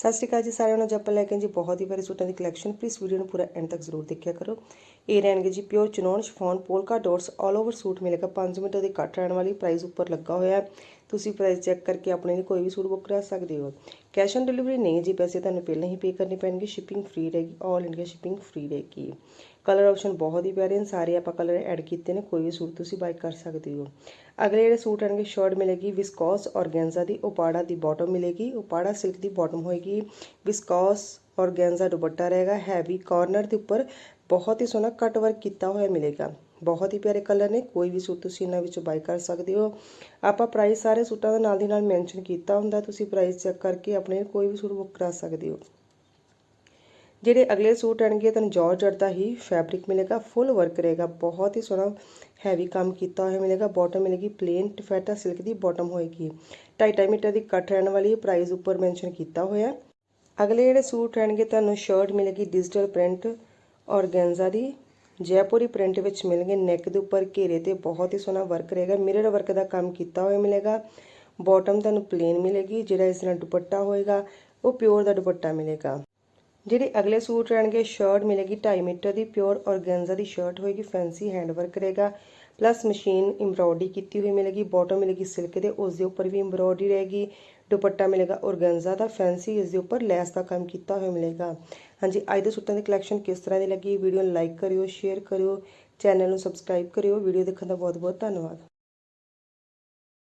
ਸਤਿ ਸ਼੍ਰੀ ਅਕਾਲ ਜੀ ਸਾਰਿਆਂ ਨੂੰ ਜੱਪਲ ਲੈ ਕੇ ਜੀ ਬਹੁਤ ਹੀ ਪਿਆਰੇ ਸੂਟਾਂ ਦੀ ਕਲੈਕਸ਼ਨ ਪਲੀਜ਼ ਵੀਡੀਓ ਨੂੰ ਪੂਰਾ ਐਂਡ ਤੱਕ ਜ਼ਰੂਰ ਦੇਖਿਆ ਕਰੋ। ਇਹ ਰਹਿਣਗੇ ਜੀ pure chinon chiffon, polka dots all over suit ਮਿਲੇਗਾ। 5 ਮੀਟਰ ਦੀ ਕੱਟ ਰਹਿਣ ਵਾਲੀ ਪ੍ਰਾਈਸ ਉੱਪਰ ਲੱਗਾ ਹੋਇਆ ਹੈ। ਤੁਸੀਂ ਪ੍ਰਾਈਸ ਚੈੱਕ ਕਰਕੇ ਆਪਣੇ ਲਈ ਕੋਈ ਵੀ ਸੂਟ ਬੁੱਕ ਕਰਾ ਸਕਦੇ ਹੋ। ਕੈਸ਼ ਔਨ ਡਿਲੀਵਰੀ ਨਹੀਂ ਜੀ, ਪੈਸੇ ਤੁਹਾਨੂੰ ਪਹਿਲਾਂ ਹੀ ਪੇ ਕਰਨੇ ਪੈਣਗੇ ਸ਼ਿਪਿੰਗ ਫ੍ਰੀ ਰਹੇਗੀ ਆਲ ਇੰਡੀਆ ਸ਼ਿਪਿੰਗ ਫ੍ਰੀ ਰਹੇਗੀ। ਕਲਰ ਆਪਸ਼ਨ ਬਹੁਤ ਹੀ ਪਿਆਰੇ ਨੇ, ਸਾਰੇ ਆਪਾਂ ਕਲਰ ਐਡ ਕੀਤੇ ਨੇ, ਕੋਈ ਵੀ ਸੂਟ ਤੁਸੀਂ ਬਾਈ ਕਰ ਸਕਦੇ ਹੋ। ਅਗਲੇ ਜਿਹੜੇ ਸੂਟ ਆਣਗੇ ਸ਼ਰਟ ਮਿਲੇਗੀ ਵਿਸਕੋਸ ਔਰਗੈਂਜ਼ਾ ਦੀ ਉਪਾੜਾ ਦੀ ਬਾਟਮ ਮਿਲੇਗੀ, ਉਪਾੜਾ ਸਿਲਕ ਦੀ ਬਾਟਮ ਹੋਏਗੀ। ਵਿਸਕੌਸ ਔਰਗੈਂਜ਼ਾ ਦੁਪੱਟਾ ਰਹੇਗਾ ਹੈਵੀ ਕਾਰਨਰ ਦੇ ਉੱਪਰ ਬਹੁਤ ਹੀ ਸੋਹਣਾ ਕੱਟ ਵਰਕ ਕੀਤਾ ਹੋਇਆ ਮਿਲੇਗਾ। ਬਹੁਤ ਹੀ ਪਿਆਰੇ ਕਲਰ ਨੇ, ਕੋਈ ਵੀ ਸੂਟ ਤੁਸੀਂ ਇਹਨਾਂ ਵਿੱਚੋਂ ਬਾਈ ਕਰ ਸਕਦੇ ਹੋ। ਆਪਾਂ ਪ੍ਰਾਈਸ ਸਾਰੇ ਸੂਟਾਂ ਦਾ ਨਾਲ ਦੀ ਨਾਲ ਮੈਂਸ਼ਨ ਕੀਤਾ ਹੁੰਦਾ, ਤੁਸੀਂ ਪ੍ਰਾਈਸ ਚੈੱਕ ਕਰਕੇ ਆਪਣੇ ਕੋਈ ਵੀ ਸੂਟ ਬੁੱਕ ਕਰਾ ਸਕਦੇ ਹੋ। ਜਿਹੜੇ ਅਗਲੇ ਸੂਟ ਆਣਗੇ ਤੁਹਾਨੂੰ ਜਾਰਜਟ ਦਾ ਹੀ ਫੈਬਰਿਕ ਮਿਲੇਗਾ ਫੁੱਲ ਵਰਕ ਰਹੇਗਾ। ਬਹੁਤ ਹੀ ਸੋਹਣਾ ਹੈਵੀ ਕੰਮ ਕੀਤਾ ਹੋਇਆ ਮਿਲੇਗਾ। ਬਾਟਮ ਮਿਲੇਗੀ ਪਲੇਨ ਟਫੈਟਾ ਸਿਲਕ ਦੀ ਬਾਟਮ ਹੋਏਗੀ। 2.5 ਮੀਟਰ ਦੀ ਕੱਟ ਰਹਿਣ ਵਾਲੀ ਪ੍ਰਾਈਸ ਉੱਪਰ ਮੈਂਸ਼ਨ ਕੀਤਾ ਹੋਇਆ। ਅਗਲੇ ਜਿਹੜੇ ਸੂਟ ਰਹਿਣਗੇ ਤੁਹਾਨੂੰ ਸ਼ਰਟ ਮਿਲੇਗੀ ਡਿਜੀਟਲ ਪ੍ਰਿੰਟ ਔਰਗੈਂਜ਼ਾ ਦੀ ਜੈਪੁਰੀ ਪ੍ਰਿੰਟ ਵਿੱਚ ਮਿਲਣਗੇ ਨੈਕ ਦੇ ਉੱਪਰ ਘੇਰੇ ਤੇ ਬਹੁਤ ਹੀ ਸੋਹਣਾ ਵਰਕ ਰਹੇਗਾ। ਮਿਰਰ ਵਰਕ ਦਾ ਕੰਮ ਕੀਤਾ ਹੋਇਆ ਮਿਲੇਗਾ। ਬਾਟਮ ਤੁਹਾਨੂੰ ਪਲੇਨ ਮਿਲੇਗੀ, ਜਿਹੜਾ ਇਸ ਨਾਲ ਦੁਪੱਟਾ ਹੋਏਗਾ, ਉਹ ਪਿਓਰ ਦਾ ਦੁਪੱਟਾ ਮਿਲੇਗਾ। ਜਿਹੜੇ ਅਗਲੇ ਸੂਟ ਰਹਿਣਗੇ ਸ਼ਰਟ ਮਿਲੇਗੀ 2.5 ਮੀਟਰ ਦੀ ਪਿਓਰ ਔਰਗੈਂਜ਼ਾ ਦੀ ਸ਼ਰਟ ਹੋਏਗੀ ਫੈਂਸੀ ਹੈਂਡ ਵਰਕ ਰਹੇਗਾ। ਪਲੱਸ ਮਸ਼ੀਨ ਐਮਬ੍ਰੋਇਡਰੀ ਕੀਤੀ ਹੋਈ ਮਿਲੇਗੀ ਬਾਟਮ ਮਿਲੇਗੀ ਸਿਲਕ ਦੇ ਉਸ ਦੇ ਉੱਪਰ ਵੀ ਐਮਬ੍ਰੋਇਡਰੀ ਰਹੇਗੀ, ਦੁਪੱਟਾ ਮਿਲੇਗਾ ਔਰਗੈਂਜ਼ਾ ਦਾ ਫੈਂਸੀ ਇਸ ਦੇ ਉੱਪਰ ਲੈਸ ਦਾ ਕੰਮ ਕੀਤਾ ਹੋਇਆ ਮਿਲੇਗਾ। ਹਾਂਜੀ, ਅੱਜ ਦੇ ਸੂਟਾਂ ਦੀ ਕਲੈਕਸ਼ਨ ਕਿਸ ਤਰ੍ਹਾਂ ਦੀ ਲੱਗੀ? ਵੀਡੀਓ ਨੂੰ ਲਾਈਕ ਕਰਿਓ ਸ਼ੇਅਰ ਕਰਿਓ ਚੈਨਲ ਨੂੰ ਸਬਸਕ੍ਰਾਈਬ ਕਰਿਓ, ਵੀਡੀਓ ਦੇਖਣ ਦਾ ਬਹੁਤ ਬਹੁਤ ਧੰਨਵਾਦ।